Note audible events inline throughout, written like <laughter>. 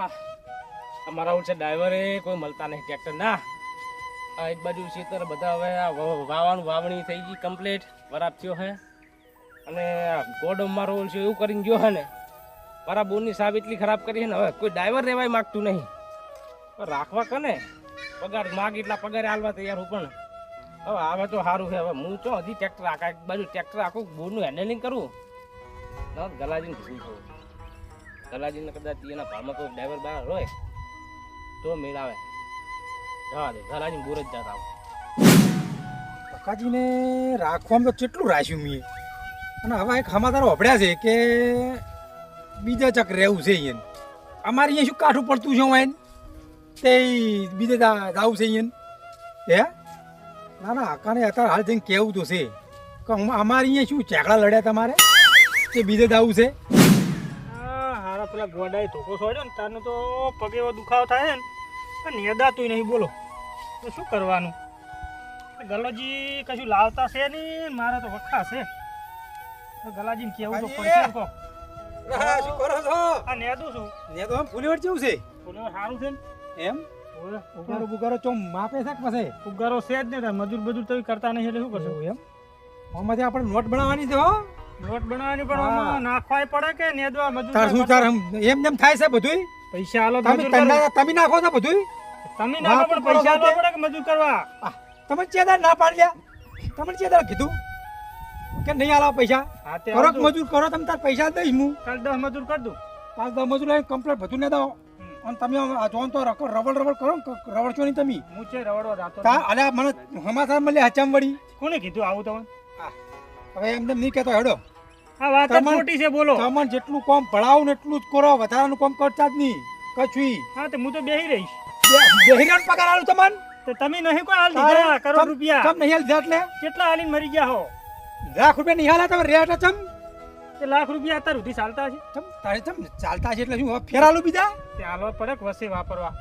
હા. અમારા ઓછે ડ્રાઈવરે કોઈ મળતા નહીં ટ્રેક્ટર ના. આ એક બાજુ ખેતર બધા હવે આ વાવાનું વાવણી થઈ ગઈ કમ્પ્લીટ વરાપ થયો હે. અને ગોડમમાં રોલ છે, એવું કરીને ગયો હે ને. મારા બોનની સાબ એટલી ખરાબ કરી છે ને, હવે કોઈ ડ્રાઈવર રહેવાય માગતું નહીં. પણ રાખવા કને? પગાર માગ એટલા પગારે હાલવા તૈયાર હું પણ. હવે આવે તો સારું છે હવે હું ચો હજી ટ્રેક્ટર આખા એક બાજુ ટ્રેક્ટર આખું બોરનું હેન્ડલિંગ કરું. ગલાજીને ભૂલ થયું ગલાજીને કદાચ એના ભાવમાં કોઈ ડ્રાઈવર બહાર હોય, તો મેળાવે જવા દે તલાજી બોર જ જતા કાકાજીને રાખવામાં તો કેટલું રાખ્યું મેં. અને હવે એક હમાદારો હોભળ્યા છે કે બીજા ચક રહેવું છે એને અમારે અહીંયા શું કાઠું પડતું છે વાઈન તે બીજે જાવું છે અહીંયા હે? ના ના, આકાને અત્યારે હાલ જઈને કહેવું તો છે. કે અમારે અહીંયા શું ચેકડા લડ્યા તમારે? કે બીજે જાવું છે? પેલા ગોડાએ ધોકો છોડ્યો ને તારનો તો પગે એવો દુખાવો થાય ને પણ નેદાતું નહીં બોલો. તો શું કરવાનું? ગલોજી કશું લાવતા છે નહીં મારે તો વખા છે. ગલાજીને કેવું તો પડશે કો શું કરો છો? આ નેદું છું. ને તો આમ ફૂલેવડ જેવું છે? બોલો સારું છે ને? એમ? ઉગારો બુગારો ચોમ માપે છે કે પછી? ઉગારો છે જ ને મજૂર બજૂર તો કરતા નહીં એટલે શું કરશું? એમ? આમાંથી આપણે નોટ બનાવવાની છે હો. નોટ બનાવવાની પણ નાખવાય પડે કે નેદવા મજૂર તાર શું તાર એમ એમ થાય છે બધું પૈસા આલો તમે તમે નાખો છો બધું તમે નાખો પણ પૈસા આલો પડે કે મજૂર કરવા? તમે ચેદાર ના પાડ્યા? તમે ચેદાર કીધું? કે નહીં આલા પૈસા? કરો મજૂર કરો તમે તાર પૈસા દઈશ હું. કાલ દસ મજૂર કરી દઉં. પાંચ દસ મજૂર લઈને કમ્પ્લેટ બધું ને દો અને તમે આ જો તો રબડ રબડ કરો રબડ છો નહીં તમે. હું છે રવડો રાતો તા અલ્યા મને સમાચાર મળ્યા હચામ વળી કોને કીધું આવું તમને હવે એમને નહીં કહેતો હેડો. આ વાત ખોટી છે બોલો. તમને જેટલું કામ ભણાવું ને એટલું જ કરો વધારાનું કામ કરતા જ નહીં. કશું હા તો હું તો બેહી રહીશ. બેહરીયાન પગાર આલું તમને? તો તમે નહીં કોઈ હાલ દીધા કરોડ રૂપિયા. તમ નહીં હાલ દીધા એટલે? કેટલા હાલીને મરી ગયા હો? લાખ રૂપિયા નહીં હાલા તમે રેટ તમ? તે લાખ રૂપિયા અત્યાર સુધી ચાલતા છે તારે ચાલતા છે એટલે શું ફેરાલું બીજા? તે હાલવા પડે વસે વાપરવા.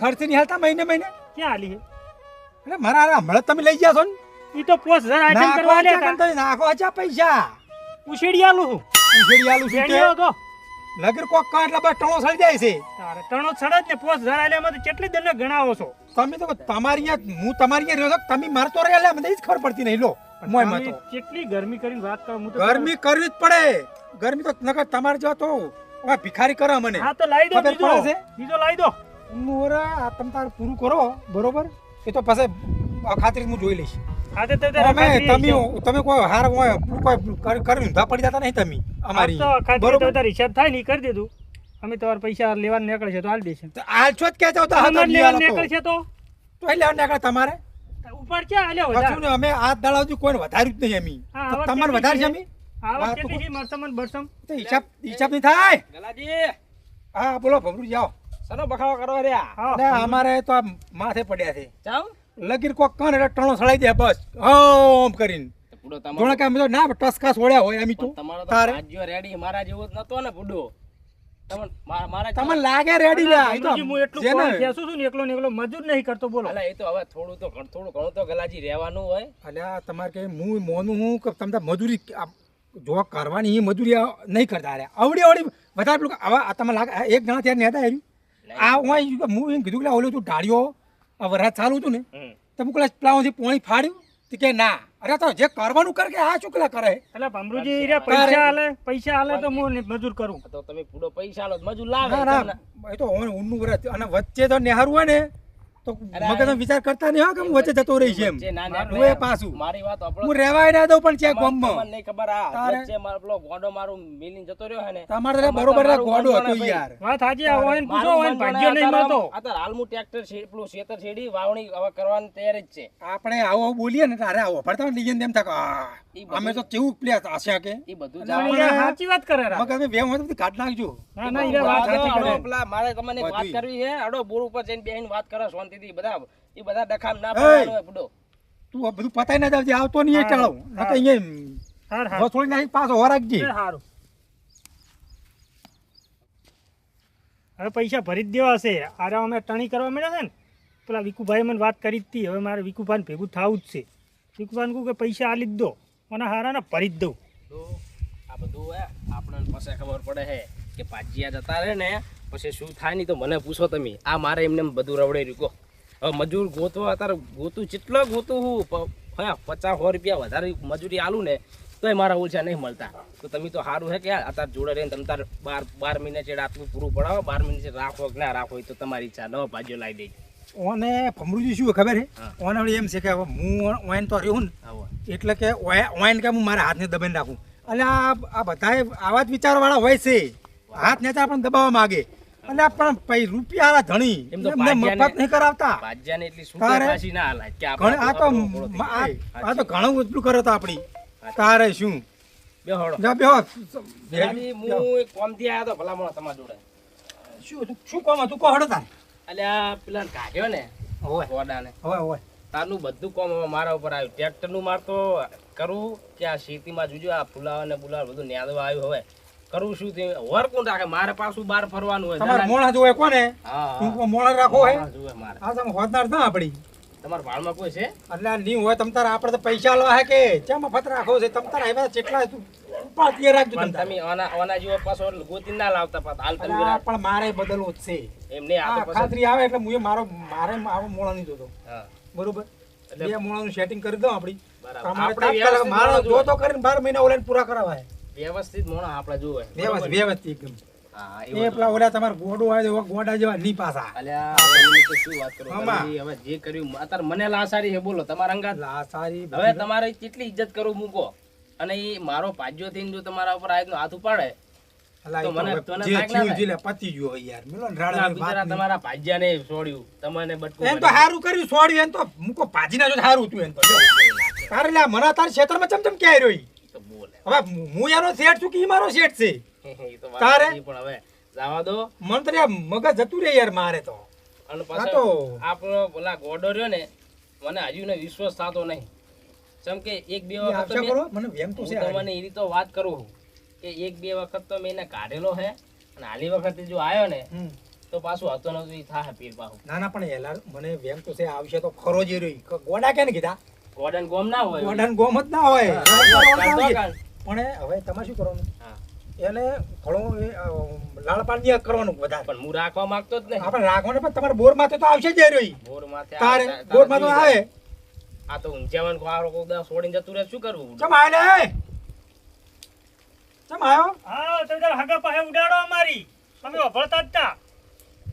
ખર્ચ નહીં હાલતા મહિને મહિને? ક્યાં હાલી એટલે મારા હમણાં તમે લઈ ગયા છો ને? ઈ તો પોસ હજાર આઈટમ નાખો કરવા લે લ્યા નાખો આચા પૈસા. ઉછેડી આલું છું ઉછેડી આલું કે? તો. લગર કોક કા એટલે બસ ટણો સળી જાય છે. તારે ટણો સળે જ ને પોસ હજાર આલ્યામાં તો કેટલી દંડ ગણાવો છો? તમે તો તમારી હું તમારી રહ્યો છું તમે મારતો તો રહ્યા મને જ ખબર પડતી નહીં. લો મોયમાં તો કેટલી ગરમી કરીને વાત કરો હું તો ગરમી કરવી જ પડે. ગરમી તો નકર તમારે જો તો હવે ભિખારી કરો મને. હા તો લાવી દો બીજો. બીજો લાવી દો. મોરા આ તમ તાર પૂરું કરો બરોબર? એ તો પછી આ ખાતરી હું જોઈ લઈશ. હા તે અમે તમે તમે કોઈ હાર હોય કોઈ કરી કરી પડી જતા નહીં તમે અમારી. બરોબર? તાર હિસાબ થાય ને કરી દીધું. અમે તમારા પૈસા લેવા નીકળે છે તો હાલ દેશે. તો આ છો જ કે જાવ તો હાથ અમારે લેવા તો. નીકળે છે તો? તો લેવા નીકળે તમારે? ઉપર ક્યાં હાલ્યો વધારે. અમે આ દાડા સુધી વધાર્યું જ નહીં અમે. હા, તો હવે તમારે કેટલી વધારે છે છે? અમે? આવક કેટલી છે? મરસમ બરસમ. તો હિસાબ હિસાબ નહીં થાય? ગલાજી. હા બોલો ભમરું જાઓ. સનો બખાવા કરવા રહ્યા? અમારે તો આ માથે પડ્યા છે. લગીર કોક કન એટલે ટણો સળાઈ દે બસ. ઓમ કરીને. પૂડો જોણે તમારો કે અમે તો ના ટસકાસ ઓળ્યા હોય એમ તો. તારે. રેડી મારા જેવો જ નતો ને પૂડો તમને લાગે રેડી લ્યા તો હું એટલું છું ને એકલો ને એકલો મજૂર નહીં કરતો બોલો. અલા એ તો હવે થોડું તો ઘણ- થોડું ઘણું તો ગલાજી રહેવાનું હોય. અલ્યા તમારે કે હું મોનું હું કે તમે મજૂરી જો કરવાની એ મજૂરી નહીં કરતા અરે આવડી આવડી વધારે પેલું હવે આ તમે લાગે એક જણા ત્યાં નેતા આવ્યું આ હું કીધું કે ઓલું તું ઢાળ્યો આ વરસાદ ચાલુ હતું ને હમ. તો હું પેલા પ્લાવથી પોણી ફાડ્યું તો કે ના અરે તો જે કરવાનું કર કે આ ચુકલા કરે. એટલે ભમરુજી રે પૈસા આલે પૈસા આલે તો હું મજૂર કરું. તો તમે પૂરો પૈસા આલો મજૂર લાવે ના ના એ તો ઊનનું વરસ અને વચ્ચે તો નેહારું હોય ને તો મગજ વિચાર કરતા નહીં હો કે હું વચ્ચે જતો રહી છે એમ. હું એ પાછું મારી વાત હું રેવાય ના દઉં પણ છે ગમમાં. નહીં ખબર આ તારે- વચ્ચે મારો પેલો ગોંડો મારું મિલીને જતો રહ્યો હે ને તમારે તો બરોબર ગોડો હતો યાર. વાત સાચી આ હોય ને પૂછો મારું હોય ને ભાગ્યો નહીં મળતો. આ તો હાલ હું ટ્રેક્ટર છે પેલું શેતર છેડી વાવણી હવે કરવાની તૈયારી જ છે. આપણે આવો આવું બોલીએ ને તારે આવો પડતા લઈ જઈને એમ થાય કે, આ, ઈ બધું- અમે તો કેવું પ્લેસ આશા કે. એ બધું સાચી વાત કરે રા. મગજ વેમ હોય તો કાઢ નાખજો. ના ના એ વાત સાચી કરે. પેલા મારે તમને વાત કરવી છે. અડો બોર ઉપર જઈને બેહીને વાત કરો શાંતિથી બધા એ બધા ડખામ ના પડવાનો બુડો તું આ બધું પતાઈ ના જાવજે આવતો નહીં ચાલો હા. નકર અહીંયા હાર હાર. વસોડી નાખી પાછો હોરાકજી એ હારું. હવે પૈસા ભરી જ દેવા છે. આરે અમે ટણી કરવા મળ્યા છે ને પેલા વિકુભાઈ મને વાત કરી હતી હવે મારે વિકુભાઈને ભેગું થવું જ છે. વિકુભાઈને કહું કે પૈસા આ લીધો દો. મને હારાને ભરી જ દઉં. તો આ બધું હે આપણને પાસે ખબર પડે હે કે પાજીયા જતા રહે ને પછી શું થાય નહીં તો મને પૂછો તમે. આ મારે એમને બધું રવડે રૂકો મજૂર ગોતવા અત્યારે ગોતું જેટલો ગોતું હું હયા હા પચાસ સો રૂપિયા વધારે મજૂરી આલું ને તોય મારા ઓછા નહીં મળતા. તો તમે તો સારું હે કે અત્યારે જોડે રહીને તમે તાર બાર બાર મહિને છે આટલું પૂરું પડાવો બાર મહિને છે રાખો કે ના રાખો તો તમારી ઈચ્છા નવો ભાજીઓ લાવી દઈ ઓને ભમરુજી શું ખબર હે. ઓને વળી એમ છે કે હવે હું ઓઈન તો રહ્યું ને એટલે કે ઓઈન કે હું મારા હાથને દબાઈને રાખું. એટલે આ આ બધાએ આવા જ વિચારવાળા હોય છે. હાથ નેતા પણ દબાવવા માંગે. આ પણ પૈ રૂપિયા ધણી. એમ તો મફત નહીં કરાવતા. ભાજ્યાને એટલી સુખે પાછી ના હલાય કે આપણે આ તો આ આ તો ઘણું એટલું કરે તો આપણી. તારે શું? બેહોડો. જા બેહો. આજે હું એક કોમથી આયા તો ભલામણ તમારા જોડે. શું શું કોમ? તું કોહડો તાર તારે. અલ્યા પેલા કાઢ્યો ને ઓય ગોડાને. ઓય ઓય તારનું બધું કોમ મારા ઉપર આવ્યું. ટ્રેક્ટરનું માર તો કરું કે આ ખેતીમાં જોજો આ ફુલાવા ને બુલાવા બધું ન્યાદવા આવ્યું હવે. કરું શું તે વર કોણ રાખે? મારે પાછું બહાર ફરવાનું હોય. તમારે મોણા જોવે કોને. ટૂંકમાં મોણા રાખો હા, આ તમે હોદનાર ના આપડી. તમારા વાળમાં કોઈ છે? એટલે નહીં હોય તમ તારે આપણે તો પૈસા લો હે કે? ચા મફત રાખો છે? તમ તારા આવ્યા જેટલા ઉપાધિએ રાખજો તમ તમે ઓના ઓના જેવો પાછો ગોતી ના લાવતા પાછા. હાલ તમે પણ મારે બદલવો જ છે. એમ નહીં આ ખાતરી આવે એટલે હું મારો મારે આવો મોણા નહીં જોતો. હા. બરોબર? એટલે- બે મોળાનું સેટિંગ કરી દઉં આપડી. આપણે મારો જોતો કરીને બાર મહિના ઓલેન પૂરા કરાવાય. વ્યવસ્થિત મોણા આપણે જોવે. વ્યવસ્થિત વ્યવસ્થિત એકદમ. એ પેલા ઓલા તમાર ગોડો આવે એવા ગોડા જેવા ની પાસા અલ્યા શું વાત કરો હવે જે કર્યું અત્યારે મને લાસારી હે બોલો તમારા અંગા લાસારી હવે તમારે કેટલી ઇજ્જત કરું મૂકો અને એ મારો પાજ્યો થઈને જો તમારા ઉપર આ હાથ ઉપાડે લાગ ના છોડ્યું. તમને બટકું એમ તો સારું કર્યું છોડ્યું એમ તો મૂકો ભાજી ના સારું હતું એમ તો. તારે મને તારે ક્ષેત્રમાં ચમચમ ક્યાંય રહ્યો? હવે હું એનો શેઠ છું કે ઈ મારો શેઠ છે? <laughs> તારે? પણ હવે જવા દો. મન તો મગજ જતું રે યાર મારે તો. અને પાછો આપણો પેલા ગોડો રહ્યો ને મને હજુ ને વિશ્વાસ થતો નહીં. જેમ કે એક બે વખત મને વેમ તો છે તમને એ રીતે વાત કરું કે એક બે વખત તો મેં એને કાઢેલો છે અને હાલી વખતે જો આવ્યો ને તો પાછું હતો નથી થાય પીર પાછું. ના ના પણ એલા મને વેમ તો છે આવશે તો ખરો જ રહ્યો. ગોડા કેને કીધા? ગોડન ગોમ ના હોય. ગોડન ગોમ જ ના હોય. હા. પણ હવે તમારે શું કરવાનું? એને અ, લાળ પાણી કરવાનું વધારે. પણ હું રાખવા માંગતો જ નહીં. આપણે રાખવાનું પણ તમારે બોર માથે તો આવશે જ રહી બોર માથે તારે બોરમાં તો આવે. આ તો ઊંચાવન ખોવારો કોક દા છોડીને જતું રહે શું કરવું? ચમ આય લે? ચમ આયો? હા તમે તારા હગા પાસે ઉડાડો અમારી. તમે ઓભળતા જ તા.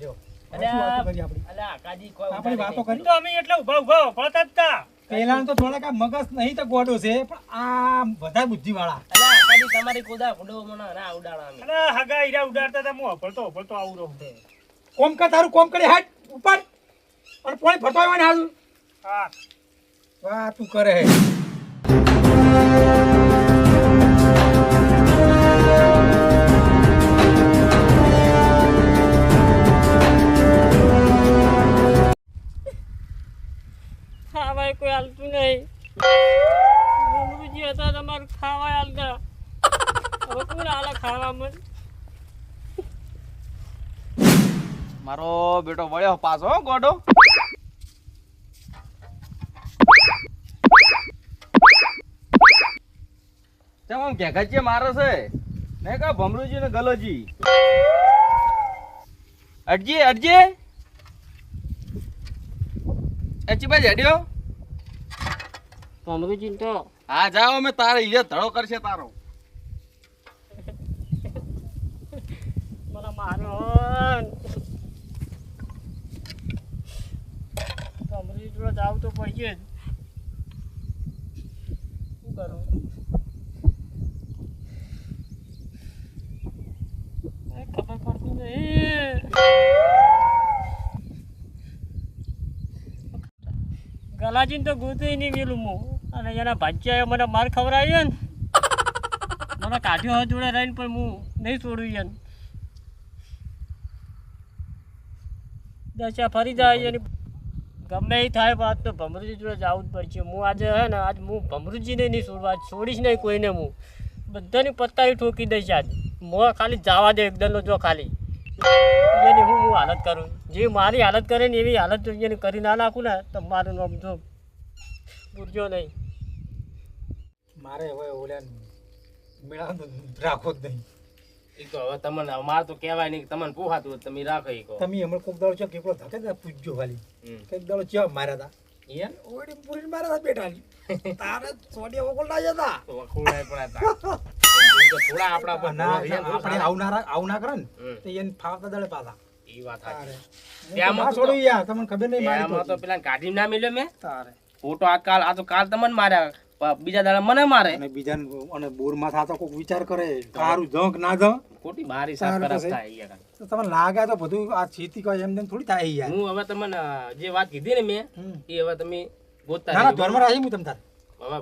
જો અરે શું વાતો આ- અલા આકાજી કોઈ આપણી વાતો કરી. તો અમે એટલે ઊભા ઊભા ઓભળતા જ તા. પેલા તો થોડાક મગજ નહીં તો ગોડો છે પણ આ બધા બુદ્ધિ વાળા તમારી કોદા ફૂડો મને ના ઉડાડવા અમે. હગા ઈરા ઉડાડતા તા હું હફળતો હફળતો આવું રહું. કોમ કર તારું કોમ કરી હાટ ઉપર. અને પોણી ફરતો આવ્યો ને હાલ. હા. વાહ તું કરે. હે બેટો વળ્યો પાછો હો ગોડો. તેમ આમ ઘેઘાચીએ મારે છે. ને કા ભમરુજી ને ગલોજી. અડજી અડજી. એચી ભાઈ હેડ્યો ભમરુજી તો. હા જાઓ અમે તારે ઈજે ધડો કરશે તારો મને મારો ભમરુજી આવતો જાવ જ. શું કરું? ખબર પડતી નહીં. ગલાજીને તો ગુતી નહીં ગયેલું હું અને એના ભાજ્યાએ મને માર ખવડાવ્યો ને. મને કાઢ્યો હાથ જોડે રહીને પણ હું નહીં છોડ્યું એને. દશા ફરી જાય એની ગમે એ થાય વાત તો ભમરુજી જોડે જવું જ પડશે. હું આજે હે ને, આજ હું ભમરુજીને નહીં છોડવા છોડીશ નહીં કોઈને હું. બધાની પત્તાવી ઠોકી દઈશ આજ. મોં ખાલી જવા દે એકદમનો જો ખાલી. એની હું હું હાલત કરું? જે મારી હાલત કરે ને એવી હાલત એને કરી ના નાખું ને, તો મારું નામ જો પૂરજો નહીં. મારે હવે ઓલા મેળા રાખો જ નહીં. ઈ તો હવે તમને અમારે તો કહેવાય નહીં તમને પોહાતું તમે રાખો ઈ કહો. તમે હમણાં કોક દાડો કેકલો ધકે ને પૂછજો ખાલી. હમ. દાડો ચો માર્યા હતા ઈયન? ઓડી પૂરી માર્યા હતા બેટા તારે સોડિયા વગર ના જતા તો વખોડાય પણ હતા. થોડા આપણા પર ના આપણે આવું ના? આવું ના કરે ને તો એને ફાવતા દળે પાછા. વાત ત્યાંમાં યાર તમને ખબર નહીં મારી તો. પેલા કાઢી ના મિલ્યો મેં. તારે. ફોટો આ કાલ આ તો કાલ તમને માર્યા. બીજા દાડા મને મારે. અને બીજા અને બોરમાં થાતો કોક વિચાર કરે તારું જંક ના જંક. ખોટી બારી સાફ તારે થાય. તો તમને લાગે તો બધું આ ખેતી કોઈ એમ તેમ થોડી થાય યાર. હું હવે તમને જે વાત કીધી ને મેં એ હવે તમે ગોતતા ના ધર્મ રાજી હું તમ તાર.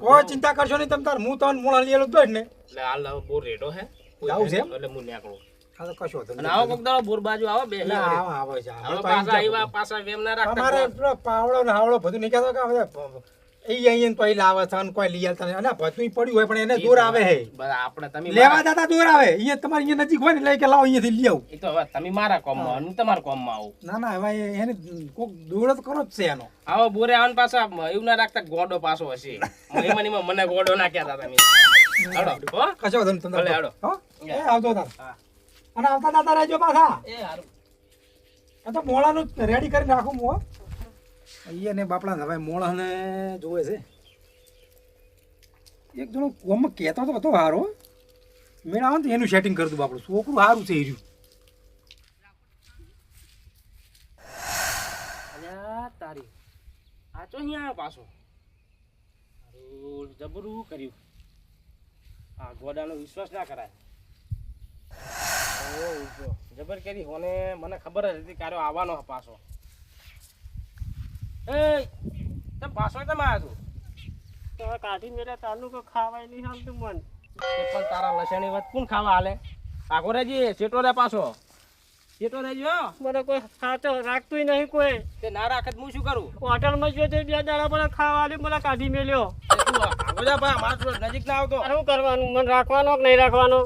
કોઈ ચિંતા કરશો નહીં તમ તાર. હું તમને મોળા લેલો જ ને એટલે આ બોર રેડો હે. જાવ છે એટલે હું નીકળું. આ તો કશો અને આવો કોક દાડો બોર બાજુ આવો બે ના, આવે, આવે છે. પાછા આવ્યા પાછા વેમ ના રાખતા હાવડો બધું નીકળતો કે અહીંયા તો લાવે છે અને કોઈ લઈ આવતા અને પડ્યું હોય પણ એને દૂર આવે હે. આપણે તમે લેવા મારા- દૂર આવે. અહીંયા તમારે અહીંયા નજીક હોય ને લઈ કે લાવો અહીંયાથી લઈ આવું. એ તો હવે તમે મારા કોમમાં હું. તમારા કોમમાં આવું. ના ના હવે એને કોક દૂર જ કરો જ છે એનો. આવો બોરે આવવાનું પાછા એવું ના રાખતા ગોડો પાછો હશે. મને ગોડો ના હતા તમે. હો? કશો વાંધો નહીં તમે હો? એ અને આવતા દાતા રહેજો પાછા. એ હારું. આ તો મોળાનું રેડી કરી નાખું હું હો. અહીંયા ને બાપડા હવે મોળાને જોવે છે. એક જણો કોમમાં કહેતો તો હતો હારો. મેળ આવે ને તો એનું સેટિંગ કરી દઉં બાપડું. છોકરું સારું છે એ રહ્યું. અલ્યા તારી, આ ચો અહીંયા આવ્યો પાછો? જબરું કર્યું. આ ગોડાનો વિશ્વાસ ના કરાય. જબર કરી હોને, મને ખબર જ હતી કાર્યો આવવાનો પાછો. એ તમે પાછો કેમ આવ્યો તું તો કાઢી મેળા તાલું કે ખાવાય નહીં હાલતું મન. એ પણ તારા લસણી વાત કોણ ખાવા હાલે? આગો રેજી સેટો રે પાછો. સેટો રેજો. મને કોઈ સાચો રાખતું નહીં કોઈ. તે ના રાખે હું શું કરું? હોટલમાં ગયો તો બે દાડા મને ખાવા આલી મને કાઢી મેલ્યો. જા નજીક ના આવતો. શું કરવાનું? મને રાખવાનો કે નહીં રાખવાનો?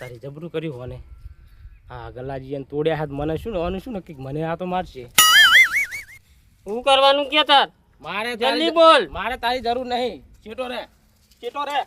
તારી જબરું કર્યું હોને. હા ગલાજી તોડ્યા હાથ મને શું લેવાનું શું નક્કી મને આ તો મારશે. હું કરવાનું કે તાર? મારે જલ્દી બોલ. મારે તારી જરૂર નહીં. ચેટો રે. ચેટો રે.